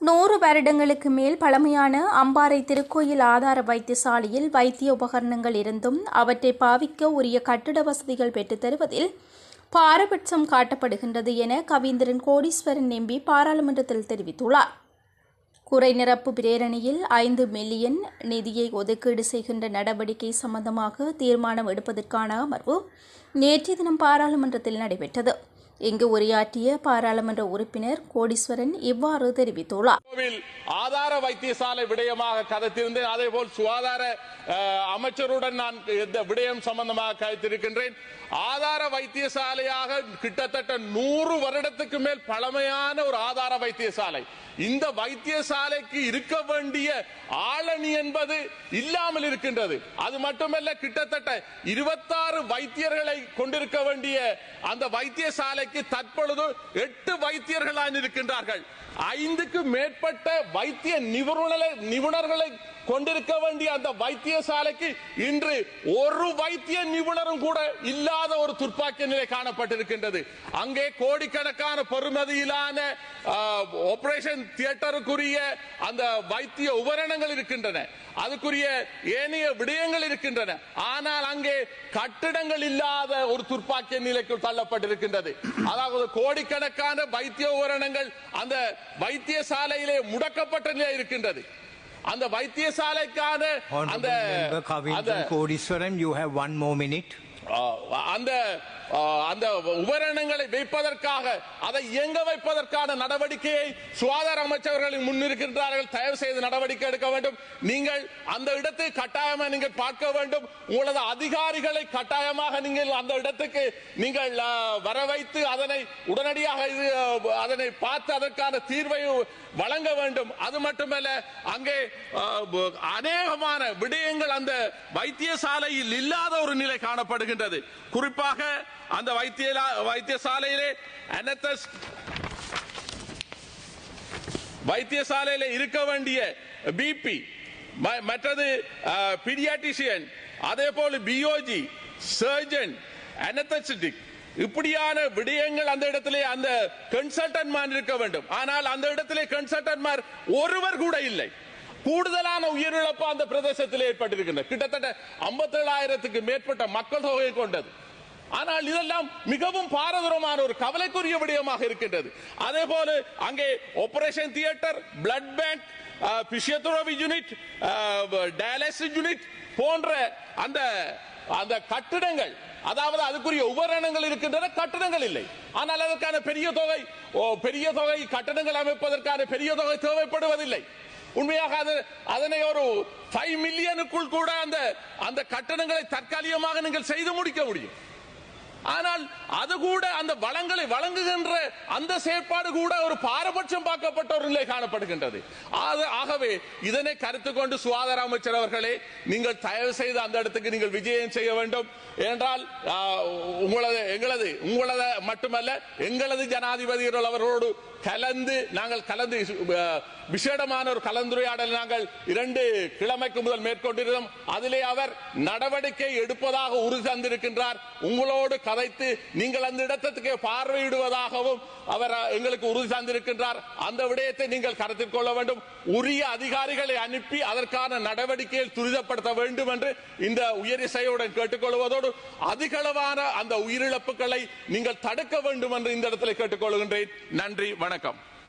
நூறு வருடங்களுக்கு மேல் பழமையான அம்பாறை திருக்கோயில் ஆதார வைத்தியசாலையில் வைத்திய உபகரணங்கள் இருந்தும் அவற்றை பாவிக்க உரிய கட்டிட வசதிகள் பெற்றுத் தருவதில் பாரபட்சம் காட்டப்படுகின்றது என கவீந்திரன் கோடீஸ்வரன் எம்பி பாராளுமன்றத்தில் தெரிவித்துள்ளார். குறை நிரப்பு பிரேரணியில் ஐந்து மில்லியன் நிதியை ஒதுக்கீடு செய்கின்ற நடவடிக்கை சம்பந்தமாக தீர்மானம் எடுப்பதற்கான அமர்வு நேற்றைய தினம் பாராளுமன்றத்தில் நடைபெற்றது. இங்கு உரையாற்றிய பாராளுமன்ற உறுப்பினர் கோடீஸ்வரன் இவ்வாறு தெரிவித்துள்ளார். ஆதார வைத்தியசாலை விடயமாக கதைத்திருந்தேன். அதே போல் சுகாதார அமைச்சருடன் நான் இந்த விடயம் சம்பந்தமாக கதைத்திருக்கின்றேன். ஆதார வைத்தியசாலையாக கிட்டத்தட்ட நூறு வருடத்துக்கு மேல் பழமையான ஒரு ஆதார வைத்தியசாலை. இந்த வைத்தியசாலைக்கு இருக்க வேண்டிய ஆளணி என்பது இல்லாமல் இருக்கின்றது. அது மட்டுமல்ல கிட்டத்தட்ட இருபத்தாறு வைத்தியர்களை கொண்டிருக்க வேண்டிய அந்த வைத்தியசாலைக்கு தற்பொழுது எட்டு வைத்தியர்களாக இருக்கின்றார்கள் ஐந்துக்கு மேற்பட்ட வைத்திய நிபுணர்களை நிபுணர்களை கொண்டிருக்க வேண்டிய அந்த வைத்தியசாலைக்கு இன்று ஒரு வைத்திய நிபுணரும் கூட இல்லாத ஒரு துர்ப்பாக்கிய நிலை காணப்பட்டிருக்கின்றது. அங்கே கோடிக்கணக்கான பெருமதியிலான ஆபரேஷன் தியேட்டருக்குரிய அந்த வைத்திய உபகரணங்கள் இருக்கின்றன. அதுக்குரிய ஏனைய விடயங்கள் இருக்கின்றன. ஆனால் அங்கே கட்டிடங்கள் இல்லாத ஒரு துர்ப்பாக்கிய நிலைக்கு தள்ளப்பட்டிருக்கின்றது. அதாவது கோடிக்கணக்கான வைத்திய உபகரணங்கள் அந்த வைத்தியசாலையிலே முடக்கப்பட்ட நிலை இருக்கின்றது. அந்த வைத்தியசாலைக்கான அந்த Honorable member அந்த Kavindran Kodiswaran, you அந்த அந்த உபகரணங்களை வைப்பதற்காக அதை இயங்க வைப்பதற்கான நடவடிக்கையை சுகாதார அமைச்சர்கள் முன்னிருக்கின்றார்கள். தயவு செய்து நடவடிக்கை எடுக்க வேண்டும். நீங்கள் அந்த இடத்தை கட்டாயமாக நீங்கள் பார்க்க வேண்டும். உங்களது அதிகாரிகளை கட்டாயமாக நீங்கள் அந்த இடத்துக்கு நீங்கள் வர வைத்து அதனை உடனடியாக இது அதனை பார்த்து அதற்கான தீர்வை வழங்க வேண்டும். அது மட்டுமல்ல அங்கே அநேகமான விடயங்கள் அந்த வைத்தியசாலையில் இல்லாத ஒரு நிலை காணப்படுகிறது காணப்படுகின்றது குறிப்பாக அந்த வைத்திய வைத்தியசாலையிலே அனத்தஸ் வைத்தியசாலையில இருக்க வேண்டிய பிபி மற்றது பீடியாட்டிஷியன் அதே போல பியோஜி சர்ஜன் அனத்தசிட்டிக் இப்படியான விடயங்கள் அந்த இடத்திலே அந்த கன்சல்டன்ட்மார் இருக்க வேண்டும். ஆனால் அந்த இடத்திலே கன்சல்டன்ட்மார் ஒருவர் கூட இல்லை. கூடுதலான உயிரிழப்பு அந்த பிரதேசத்தில் ஏற்பட்டிருக்கின்றன கிட்டத்தட்ட 57000த்துக்கு மேற்பட்ட மக்கள் தொகையை கொண்டது. ஆனால் இதெல்லாம் மிகவும் பாரதூரமான ஒரு கவலைக்குரிய விடயமாக இருக்கின்றது. அதே போல அங்கே operation theatre blood bank physiotherapy unit dialysis unit போன்ற அந்த அந்த கட்டிடங்கள் அதாவது அதுக்குரிய உபகரணங்கள் இருக்கின்றன கட்டிடங்கள் இல்லை. ஆனால் அதற்கான பெரிய தொகை ஓ, பெரிய தொகை கட்டடங்கள் அமைப்பதற்கான பெரிய தொகை தேவைப்படுவதில்லை. உண்மையாக அது அதனை ஒரு ஃபைவ் மில்லியனுக்குள் கூட அந்த அந்த கட்டணங்களை தற்காலிகமாக நீங்கள் செய்து முடிக்க முடியும். ஆனால் அது கூட அந்த வளங்களை வழங்குகின்ற அந்த செயற்பாடு கூட ஒரு பாரபட்சம் பார்க்கப்பட்ட ஒரு நிலை காணப்படுகின்றது. அது ஆகவே இதனை கருத்து கொண்டு சுகாதார அமைச்சர் அவர்களே நீங்கள் தயவு செய்து அந்த இடத்துக்கு நீங்கள் விஜயம் செய்ய வேண்டும். என்றால் உங்களது எங்களது உங்களது மட்டுமல்ல எங்களது ஜனாதிபதிகள் அவர்களோடு கலந்து நாங்கள் கலந்து விசேடமான ஒரு கலந்துரையாடல் நாங்கள் இரண்டு கிழமைக்கு முதல் மேற்கொண்டிருந்தோம். அதிலே அவர் நடவடிக்கை எடுப்பதாக உறுதி தந்திருக்கின்றார். உங்களோடு கதைத்து நீங்கள் அந்த இடத்துக்கு பார்வையிடுவதாகவும் அவர் எங்களுக்கு உறுதி தந்திருக்கின்றார். அந்த விடயத்தை நீங்கள் கருத்தில் கொள்ள வேண்டும். உரிய அதிகாரிகளை அனுப்பி அதற்கான நடவடிக்கையை துரிதப்படுத்த வேண்டும் என்று இந்த உயர் இசையுடன் கேட்டுக்கொள்வதோடு அதிகளவான அந்த உயிரிழப்புகளை நீங்கள் தடுக்க வேண்டும் என்று இந்த இடத்தில் கேட்டுக்கொள்கின்றேன். நன்றி வணக்கம்.